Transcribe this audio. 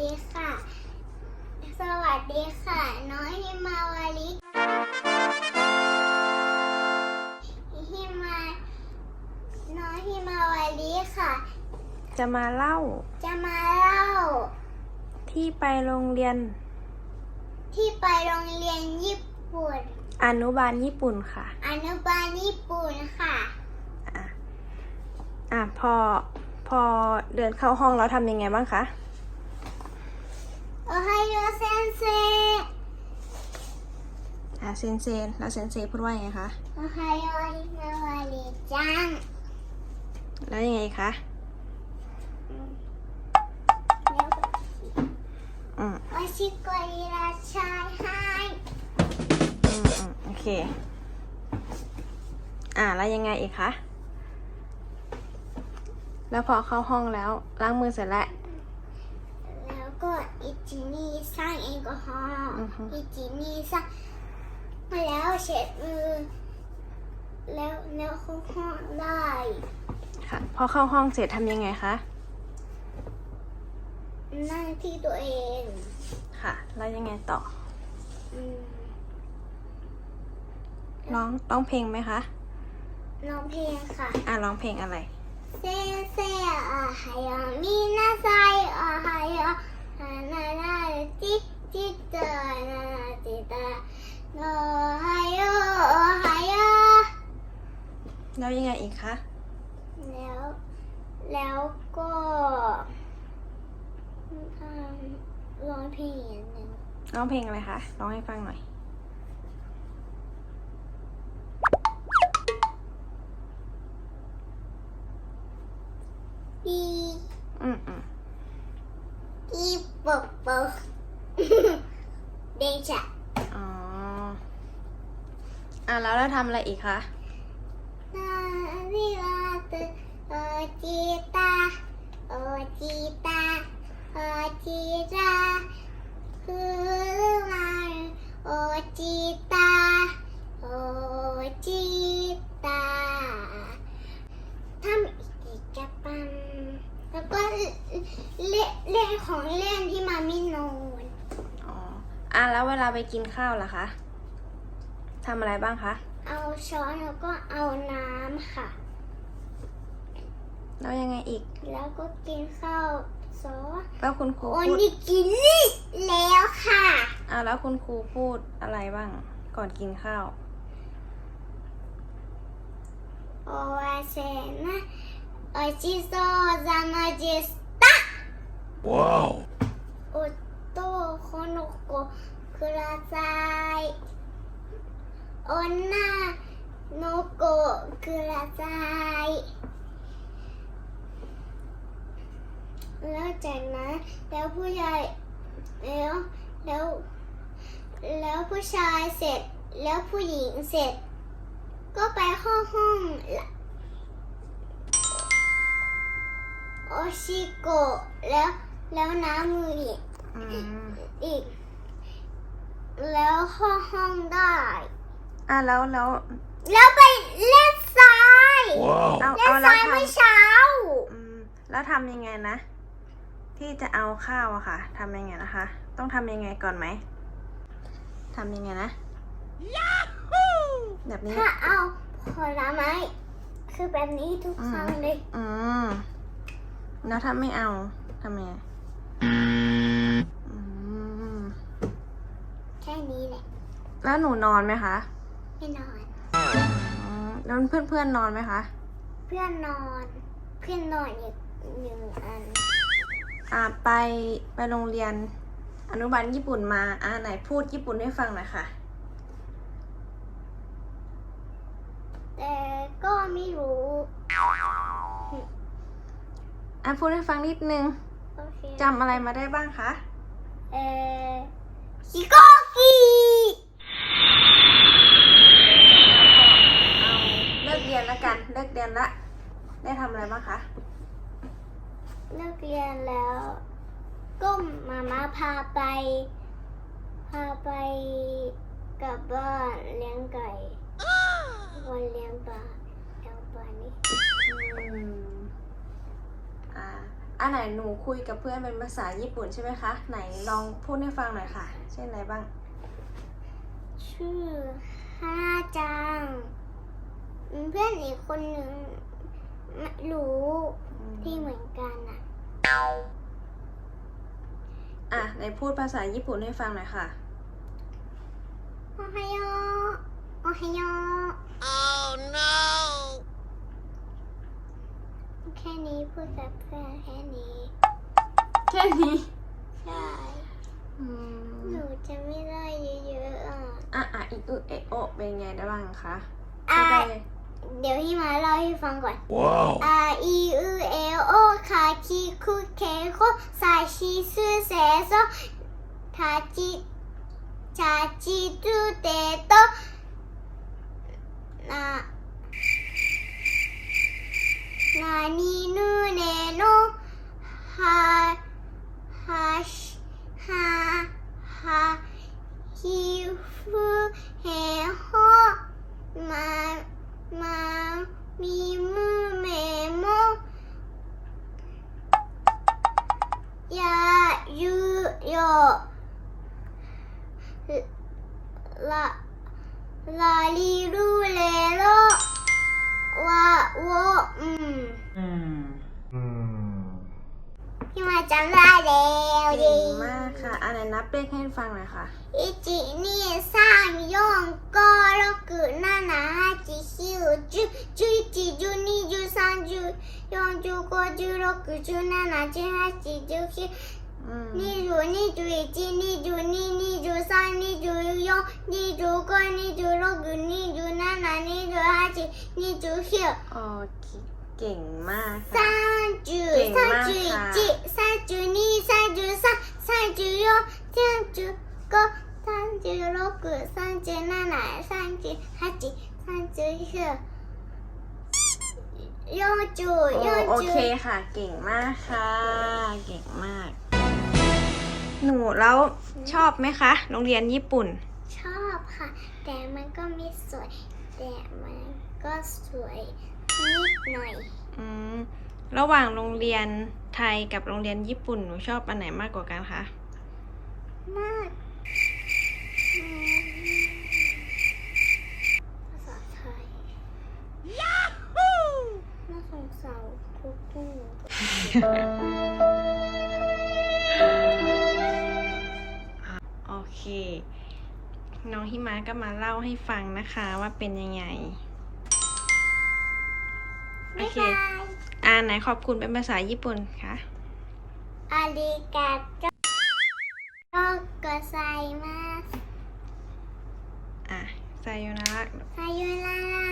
ดีค่ะ สวัสดีค่ะ น้องฮิมาวาลิฮิมา น้องฮิมาวาลิค่ะ จะมาเล่า จะมาเล่า ที่ไปโรงเรียน ที่ไปโรงเรียนญี่ปุ่น อนุบาลญี่ปุ่นค่ะ อนุบาลญี่ปุ่นค่ะ อะ อะ พอ พอเดินเข้าห้องแล้วทำยังไงบ้างคะ โอไฮโอเซนเซอะเซนเซนแล้วเซนเซพูดว่ายังไงคะโอไฮโอฮิมาวาลิจัง แล้วยังไงคะแล้วก็อืมโอชิโกอิราชายไฮอืมอืมโอเค อะแล้วยังไงอีกคะ แล้วพอเข้าห้องแล้วล้างมือเสร็จแล้วแล้ว ก็อิจินี่สร้างแอลกอฮอล์อือฮึ อิจินี่สร้างแล้วเช็ดมือ แล้วแล้วเข้าห้องได้ค่ะพอเข้าห้องเสร็จทำยังไงคะนั่งที่ตัวเองค่ะ แล้วยังไงต่ออืมร้องร้องเพลงไหมคะร้องเพลงค่ะ อะร้องเพลงอะไรเซเซอาฮายามินาไซ อาฮายาฮานานาจิจิตานานาจิตาโนฮายโอฮายาแล้วยังไงอีกคะ แล้ว แล้วก็ทำร้องเพลงอย่างหนึ่งร้องเพลงอะไรคะ ร้องให้ฟังหน่อย ปี อืมอืม ปีปกปกเดชะอ๋อ อะแล้วเราทำอะไรอีกคะนาวิลาตโอจิตาโอจิตาโอจิตาคือมาโอจิตาโอจิตาทำกิจกรรมแล้วก็เล่นเล่นของเล่นที่มาไม่นอน อ๋อ อะแล้วเวลาไปกินข้าวล่ะคะทำอะไรบ้างคะ เอาช้อนแล้วก็เอาน้ำค่ะ แล้วยังไงอีก แล้วก็กินข้าวซอสแล้วคุณครูโอพูดนิกินี่แล้วค่ะ อะแล้วคุณครูพูดอะไรบ้าง ก่อนกินข้าว โอวาเซนะโอชิโซซามาจิสตะ Wow. โอ โตโคโนโกคุราไซโอนาโนกคุราไซแล้วจากนั้นแล้วผู้ชายแล้วแล้วแล้วผู้ชายเสร็จแล้วผู้หญิงเสร็จ ก็ไปห้องห้องโอชิโกะแล้วแล้วน้ำมืออีกอืม อีก แล้วห้องห้องได้ อะแล้วแล้ว แล้วไปเล่นทราย Wow. เอาเล่เอานทแล้วรายทเมื่อเช้าำอืมแล้วทำยังไงนะ ที่จะเอาข้าวอะค่ะทำยังไงนะคะ ต้องทำยังไงก่อนไหมทำยังไงนะแบบนี้ ถ้าเอาผลไม้คือแบบนี้ทุกอืมครั้งเลย อืมแล้วถ้าไม่เอาทำยังไงอืม แค่นี้แหละ แล้วหนูนอนไหมคะไม่นอน อืมแล้วเพื่อนเพื่อนๆนอนไหมคะ เพื่อนนอน เพื่อนนอนอีกหนึ่งอัน อ่าไปไปโรงเรียนอนุบาลญี่ปุ่นมาอ่าไหนพูดญี่ปุ่นให้ฟังหน่อยค่ะ แต่ก็ไม่รู้อะพูดให้ฟังนิดนึงโอเคจำอะไรมาได้บ้างคะ เออชิโกกิ เอาเลิกเรียนแล้วกัน เลิกเรียนละ ได้ทำอะไรบ้างคะ เลิกเรียนแล้ว ก็มาม่าพาไป พาไปกลับบ้านเลี้ยงไก่วันเลี้ยงปลาเลี้ยงปลานี่อืมอ่าอันไหนหนูคุยกับเพื่อนเป็นภาษาญี่ปุ่นใช่ไหมคะ ไหนลองพูดให้ฟังหน่อยค่ะ เช่นอะไรบ้าง ชื่อฮานาจัง เพื่อนอีกคนหนึ่งไม่ รู้ที่เหมือนกันอะ อะไหนพูดภาษาญี่ปุ่นให้ฟังหน่อยค่ะ โอไฮโอโอไฮโอ Oh no! แค่นี้พูดกับเพื่อนแค่นี้ แค่นี้ ใช่ อืม หนูจะไม่ได้เยอะๆอะ อะอะอีกอึเอะโอะเป็นไงได้บ้างคะอะพูดได้เลย เดี๋ยวพี่มาเล่าให้ฟังก่อน Wow! อาอีอือเอโอคาคิคุเคโคซาชิซึเซโซทาจิชาจิตุเตโตนานานินุเนโนฮาฮาชิฮาฮาฮิฟุเฮโฮมา มามีมือเมโมอยาอยูโยลาลาลีลูเลโลว่าว่าอืมพี่มาจำได้แล้วดีเก่มากค่ะอันไหนนับเลขให้ฟังหน่อยค่ะ อิจินี่สร้างย่องก็โลกึหนาหนาจ 九十十一十二十三十四十五十六十七十八十九十 อืม 二十二十一二十二二十三二十四二十五二十六二十七二十八二十九 โอเคเก่งมาก 三 ค่ะ 十三十一三十二三十三三十四三十五三十六三十七三十八三十九 มันจืเหยอจูยอจูโอเคค่ะ เก่งมากค่ะ เก่งมาก หนูแล้วชอบไหมคะ โรงเรียนญี่ปุ่น ชอบค่ะ แต่มันก็มีสวย แต่มันก็สวยนิดหน่อย อืม ระหว่างโรงเรียนไทยกับโรงเรียนญี่ปุ่น หนูชอบอันไหนมากกว่ากันคะ มาการทุกผู้โอเค น้องฮิมาก็มาเล่าให้ฟังนะคะว่าเป็นยังไง โอบ๊ายเคบายอ่าไหนขอบคุณเป็นภาษาญี่ปุ่นคะอาริกาโตโตโกไซมาสอะไซโยนาระซาโยนา